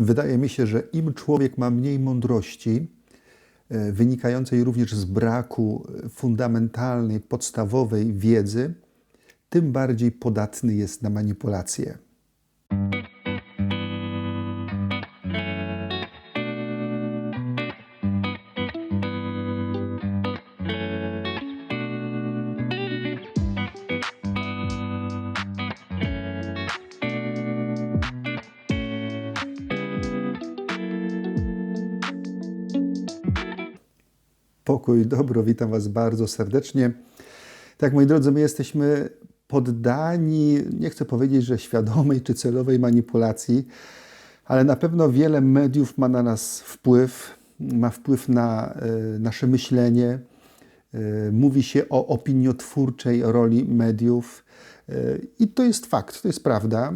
Wydaje mi się, że im człowiek ma mniej mądrości, e, wynikającej również z braku fundamentalnej, podstawowej wiedzy, tym bardziej podatny jest na manipulacje. Pokój, dobro, witam Was bardzo serdecznie. Tak, moi drodzy, my jesteśmy poddani, nie chcę powiedzieć, że świadomej czy celowej manipulacji, ale na pewno wiele mediów ma na nas wpływ, ma wpływ na y, nasze myślenie. Y, mówi się o opiniotwórczej roli mediów. I to jest fakt, to jest prawda.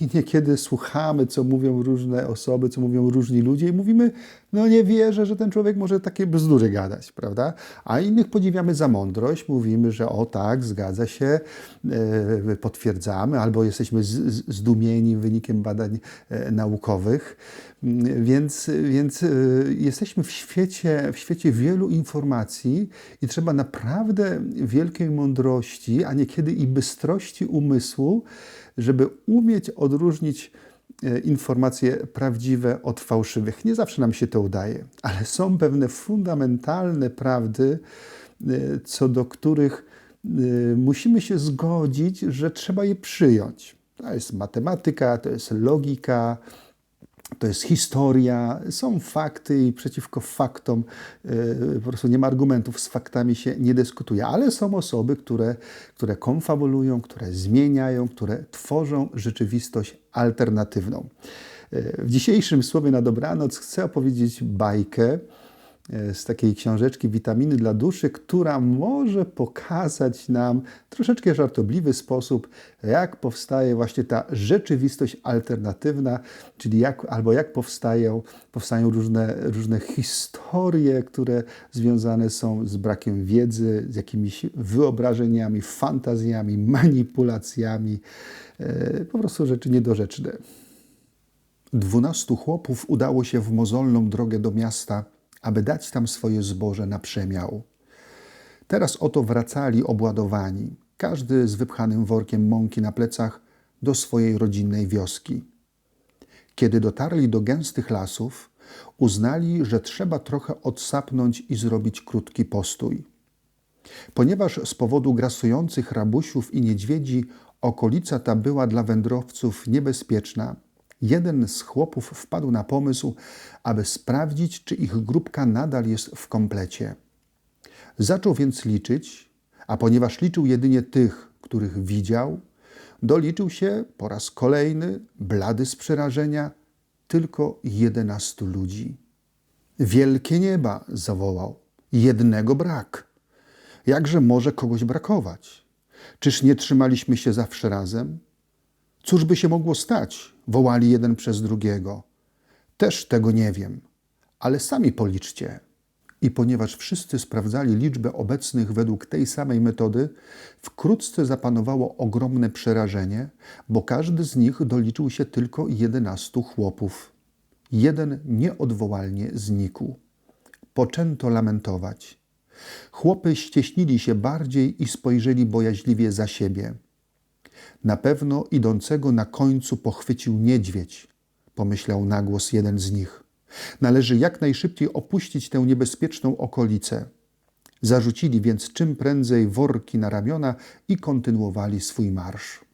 I niekiedy słuchamy, co mówią różne osoby, co mówią różni ludzie, i mówimy, no nie wierzę, że ten człowiek może takie bzdury gadać, prawda? A innych podziwiamy za mądrość, mówimy, że o tak, zgadza się, e, potwierdzamy, albo jesteśmy zdumieni wynikiem badań e, naukowych. Więc, więc e, jesteśmy w świecie, w świecie wielu informacji i trzeba naprawdę wielkiej mądrości, a niekiedy i bystrości umysłu, żeby umieć odróżnić informacje prawdziwe od fałszywych. Nie zawsze nam się to udaje, ale są pewne fundamentalne prawdy, e, co do których e, musimy się zgodzić, że trzeba je przyjąć. To jest matematyka, to jest logika, to jest historia, są fakty i przeciwko faktom po prostu nie ma argumentów, z faktami się nie dyskutuje, ale są osoby, które, które konfabulują, które zmieniają, które tworzą rzeczywistość alternatywną. W dzisiejszym słowie na dobranoc chcę opowiedzieć bajkę z takiej książeczki Witaminy dla duszy, która może pokazać nam w troszeczkę żartobliwy sposób, jak powstaje właśnie ta rzeczywistość alternatywna, czyli jak, albo jak powstają, powstają różne, różne historie, które związane są z brakiem wiedzy, z jakimiś wyobrażeniami, fantazjami, manipulacjami, E, po prostu rzeczy niedorzeczne. Dwunastu chłopów udało się w mozolną drogę do miasta, aby dać tam swoje zboże na przemiał. Teraz oto wracali obładowani, każdy z wypchanym workiem mąki na plecach, do swojej rodzinnej wioski. Kiedy dotarli do gęstych lasów, uznali, że trzeba trochę odsapnąć i zrobić krótki postój. Ponieważ z powodu grasujących rabusiów i niedźwiedzi Okolica ta była dla wędrowców niebezpieczna. Jeden z chłopów wpadł na pomysł, aby sprawdzić, czy ich grupka nadal jest w komplecie. Zaczął więc liczyć, a ponieważ liczył jedynie tych, których widział, doliczył się po raz kolejny, blady z przerażenia, tylko jedenastu ludzi. Wielkie nieba, zawołał. Jednego brak. Jakże może kogoś brakować? Czyż nie trzymaliśmy się zawsze razem? Cóż by się mogło stać? Wołali jeden przez drugiego. Też tego nie wiem, ale sami policzcie. I ponieważ wszyscy sprawdzali liczbę obecnych według tej samej metody, wkrótce zapanowało ogromne przerażenie, bo każdy z nich doliczył się tylko jedenastu chłopów. Jeden nieodwołalnie znikł. Poczęto lamentować. Chłopy ścieśnili się bardziej i spojrzeli bojaźliwie za siebie. Na pewno idącego na końcu pochwycił niedźwiedź, pomyślał nagłos jeden z nich. Należy jak najszybciej opuścić tę niebezpieczną okolicę. Zarzucili więc czym prędzej worki na ramiona i kontynuowali swój marsz.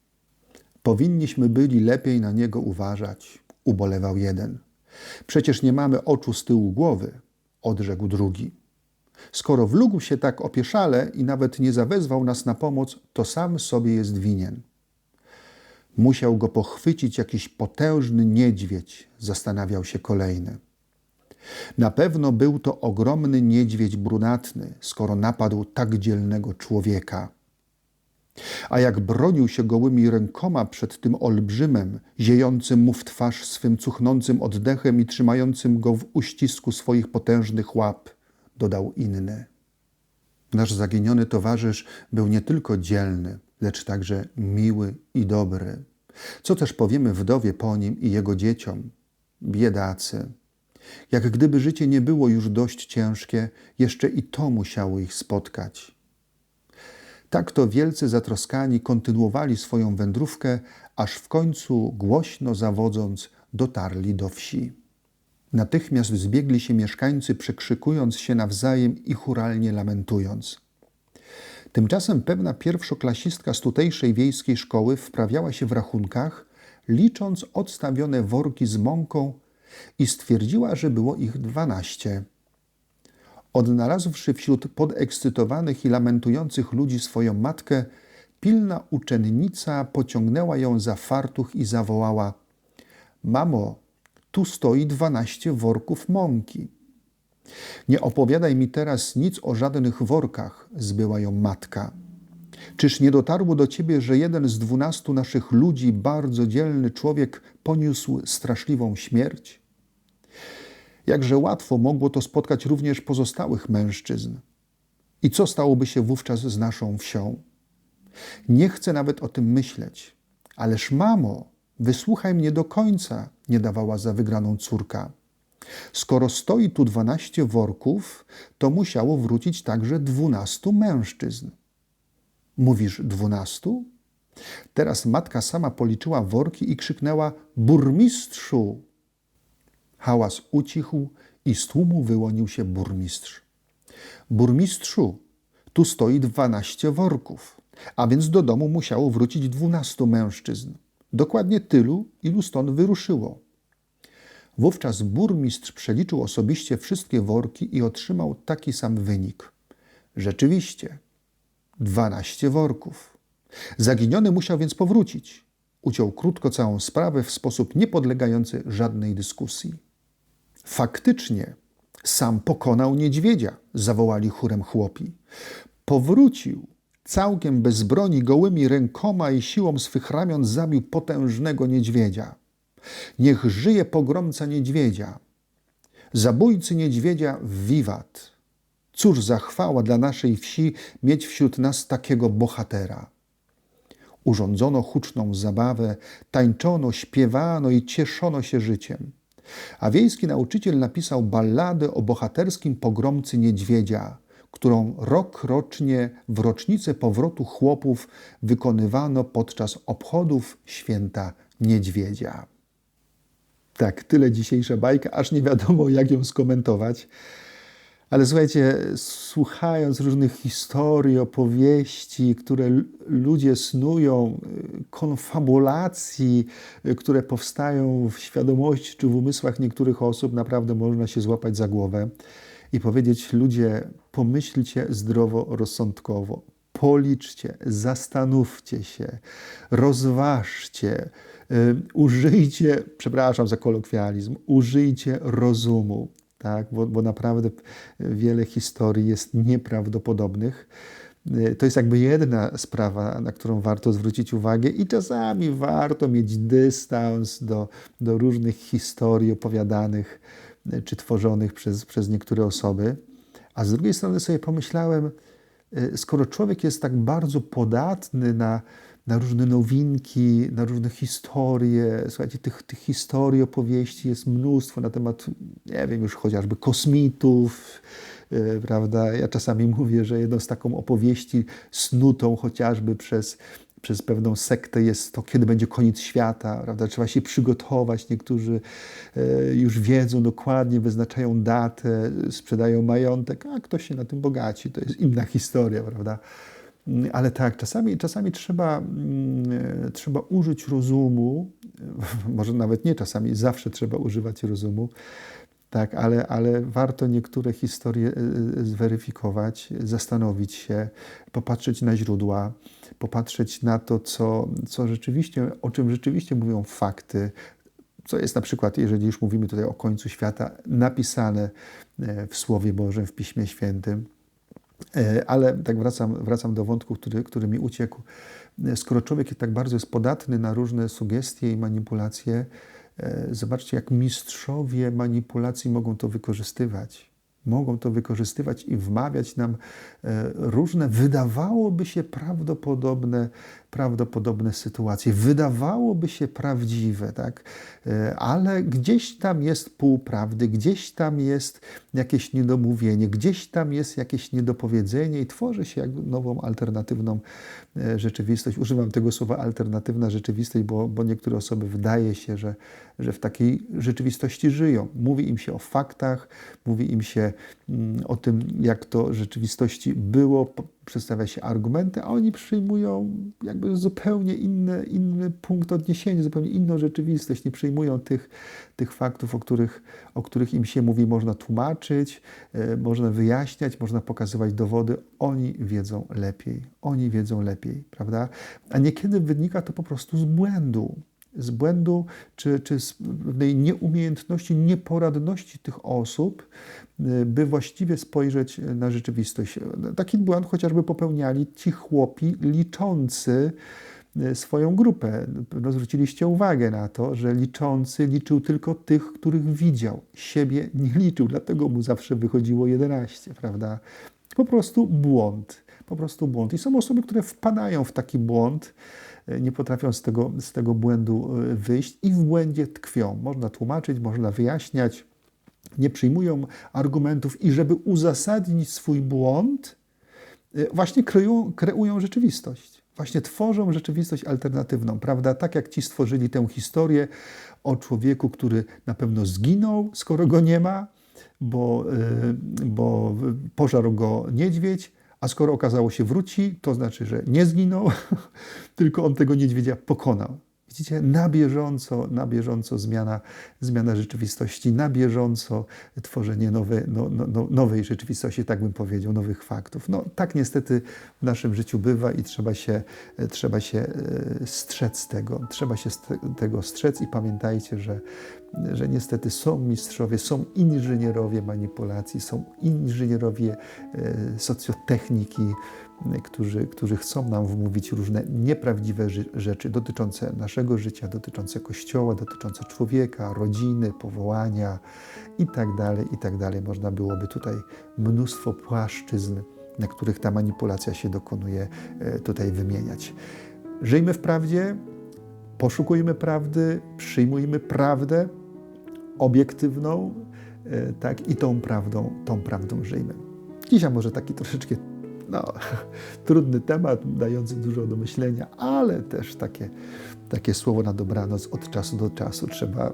Powinniśmy byli lepiej na niego uważać, ubolewał jeden. Przecież nie mamy oczu z tyłu głowy, odrzekł drugi. Skoro wlógł się tak opieszale i nawet nie zawezwał nas na pomoc, to sam sobie jest winien. Musiał go pochwycić jakiś potężny niedźwiedź, zastanawiał się kolejny. Na pewno był to ogromny niedźwiedź brunatny, skoro napadł tak dzielnego człowieka. A jak bronił się gołymi rękoma przed tym olbrzymem, ziejącym mu w twarz swym cuchnącym oddechem i trzymającym go w uścisku swoich potężnych łap – dodał inny. Nasz zaginiony towarzysz był nie tylko dzielny, lecz także miły i dobry. Co też powiemy wdowie po nim i jego dzieciom? biedacy. Jak gdyby życie nie było już dość ciężkie, jeszcze i to musiało ich spotkać. Tak to wielcy zatroskani kontynuowali swoją wędrówkę, aż w końcu, głośno zawodząc, dotarli do wsi. Natychmiast zbiegli się mieszkańcy, przekrzykując się nawzajem i churalnie lamentując. Tymczasem pewna pierwszoklasistka z tutejszej wiejskiej szkoły wprawiała się w rachunkach, licząc odstawione worki z mąką i stwierdziła, że było ich dwanaście. Odnalazłszy wśród podekscytowanych i lamentujących ludzi swoją matkę, pilna uczennica pociągnęła ją za fartuch i zawołała: Mamo, tu stoi dwanaście worków mąki. Nie opowiadaj mi teraz nic o żadnych workach, zbyła ją matka. Czyż nie dotarło do ciebie, że jeden z dwunastu naszych ludzi, bardzo dzielny człowiek, poniósł straszliwą śmierć? Jakże łatwo mogło to spotkać również pozostałych mężczyzn. I co stałoby się wówczas z naszą wsią? Nie chcę nawet o tym myśleć. Ależ mamo, wysłuchaj mnie do końca, nie dawała za wygraną córka. Skoro stoi tu dwanaście worków, to musiało wrócić także dwunastu mężczyzn. Mówisz dwunastu? Teraz matka sama policzyła worki i krzyknęła: Burmistrzu! Hałas ucichł i z tłumu wyłonił się burmistrz. Burmistrzu, tu stoi dwanaście worków, a więc do domu musiało wrócić dwunastu mężczyzn. Dokładnie tylu, ilu stąd wyruszyło. Wówczas burmistrz przeliczył osobiście wszystkie worki i otrzymał taki sam wynik. Rzeczywiście, dwanaście worków. Zaginiony musiał więc powrócić. Uciął krótko całą sprawę w sposób niepodlegający żadnej dyskusji. Faktycznie, sam pokonał niedźwiedzia, zawołali chórem chłopi. Powrócił, całkiem bez broni, gołymi rękoma i siłą swych ramion zabił potężnego niedźwiedzia. Niech żyje pogromca niedźwiedzia. Zabójcy niedźwiedzia wiwat. Cóż za chwała dla naszej wsi mieć wśród nas takiego bohatera. Urządzono huczną zabawę, tańczono, śpiewano i cieszono się życiem. A wiejski nauczyciel napisał balladę o bohaterskim pogromcy niedźwiedzia, którą rok rocznie w rocznicę powrotu chłopów wykonywano podczas obchodów święta niedźwiedzia. Tak, tyle dzisiejsza bajka, aż nie wiadomo, jak ją skomentować. Ale słuchajcie, słuchając różnych historii, opowieści, które ludzie snują, konfabulacji, które powstają w świadomości czy w umysłach niektórych osób, naprawdę można się złapać za głowę i powiedzieć: Ludzie, pomyślcie zdrowo, rozsądkowo, policzcie, zastanówcie się, rozważcie, użyjcie, przepraszam za kolokwializm, użyjcie rozumu tak? bo, bo naprawdę wiele historii jest nieprawdopodobnych. Y, to jest jakby jedna sprawa, na którą warto zwrócić uwagę, i czasami warto mieć dystans do, do różnych historii opowiadanych y, czy tworzonych przez, przez niektóre osoby. A z drugiej strony sobie pomyślałem, y, skoro człowiek jest tak bardzo podatny na, na różne nowinki, na różne historie. Słuchajcie, tych, tych historii, opowieści jest mnóstwo na temat, nie wiem, już chociażby kosmitów, yy, prawda? Ja czasami mówię, że jedną z taką opowieści snutą chociażby przez przez pewną sektę jest to, kiedy będzie koniec świata, prawda? Trzeba się przygotować. Niektórzy e, już wiedzą dokładnie, wyznaczają datę, sprzedają majątek, a ktoś się na tym bogaci. To jest inna historia, prawda? Ale tak, czasami, czasami trzeba, mm, trzeba użyć rozumu, może nawet nie czasami, zawsze trzeba używać rozumu, tak, ale, ale warto niektóre historie y, y, zweryfikować, zastanowić się, popatrzeć na źródła, popatrzeć na to, co, co rzeczywiście, o czym rzeczywiście mówią fakty, co jest na przykład, jeżeli już mówimy tutaj o końcu świata, napisane e, w Słowie Bożym, w Piśmie Świętym. E, ale tak wracam, wracam do wątku, który, który mi uciekł. E, skoro człowiek tak bardzo jest podatny na różne sugestie i manipulacje, e, zobaczcie, jak mistrzowie manipulacji mogą to wykorzystywać. mogą to wykorzystywać i wmawiać nam różne, wydawałoby się prawdopodobne, prawdopodobne sytuacje, wydawałoby się prawdziwe, tak? E, ale gdzieś tam jest półprawdy, gdzieś tam jest jakieś niedomówienie, gdzieś tam jest jakieś niedopowiedzenie i tworzy się jak nową, alternatywną e, rzeczywistość. Używam tego słowa alternatywna rzeczywistość, bo, bo niektóre osoby wydaje się, że, że w takiej rzeczywistości żyją. Mówi im się o faktach, mówi im się mm, o tym, jak to rzeczywistości było, przedstawia się argumenty, a oni przyjmują jakby zupełnie inny, inny punkt odniesienia, zupełnie inną rzeczywistość. Nie przyjmują tych, tych faktów, o których, o których im się mówi, można tłumaczyć, e, można wyjaśniać, można pokazywać dowody. Oni wiedzą lepiej. Oni wiedzą lepiej, prawda? A niekiedy wynika to po prostu z błędu z błędu czy, czy z pewnej nieumiejętności, nieporadności tych osób, y, by właściwie spojrzeć na rzeczywistość. Taki błąd chociażby popełniali ci chłopi liczący y, swoją grupę. No, zwróciliście uwagę na to, że liczący liczył tylko tych, których widział. Siebie nie liczył, dlatego mu zawsze wychodziło 11, prawda? Po prostu błąd. Po prostu błąd. I są osoby, które wpadają w taki błąd, nie potrafią z tego, z tego błędu e, wyjść i w błędzie tkwią. Można tłumaczyć, można wyjaśniać, nie przyjmują argumentów i żeby uzasadnić swój błąd, e, właśnie kreują, kreują rzeczywistość. Właśnie tworzą rzeczywistość alternatywną, prawda? Tak jak ci stworzyli tę historię o człowieku, który na pewno zginął, skoro go nie ma, bo, bo pożarł go niedźwiedź, a skoro okazało się wróci, to znaczy, że nie zginął, tylko on tego niedźwiedzia pokonał. Widzicie, na bieżąco, na bieżąco zmiana, zmiana rzeczywistości, na bieżąco tworzenie nowe, no, no, no, nowej rzeczywistości, tak bym powiedział, nowych faktów. No, tak niestety w naszym życiu bywa i trzeba się, trzeba się e, strzec tego. Trzeba się tego strzec i pamiętajcie, że, że niestety są mistrzowie, są inżynierowie manipulacji, są inżynierowie e, socjotechniki, którzy, którzy chcą nam wmówić różne nieprawdziwe rzeczy dotyczące naszego życia, dotyczące Kościoła, dotyczące człowieka, rodziny, powołania itd., tak itd. Tak Można byłoby tutaj mnóstwo płaszczyzn, na których ta manipulacja się dokonuje, e, tutaj wymieniać. Żyjmy w prawdzie, poszukujmy prawdy, przyjmujmy prawdę obiektywną, e, tak, i tą prawdą, tą prawdą żyjmy. Dzisiaj może taki troszeczkę no, trudny temat, dający dużo do myślenia, ale też takie, takie słowo na dobranoc od czasu do czasu trzeba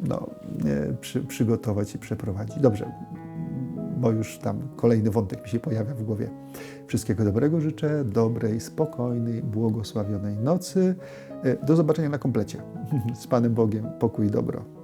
no, przy, przygotować i przeprowadzić. Dobrze, bo już tam kolejny wątek mi się pojawia w głowie. Wszystkiego dobrego życzę, dobrej, spokojnej, błogosławionej nocy. E, do zobaczenia na komplecie. Z Panem Bogiem, pokój i dobro.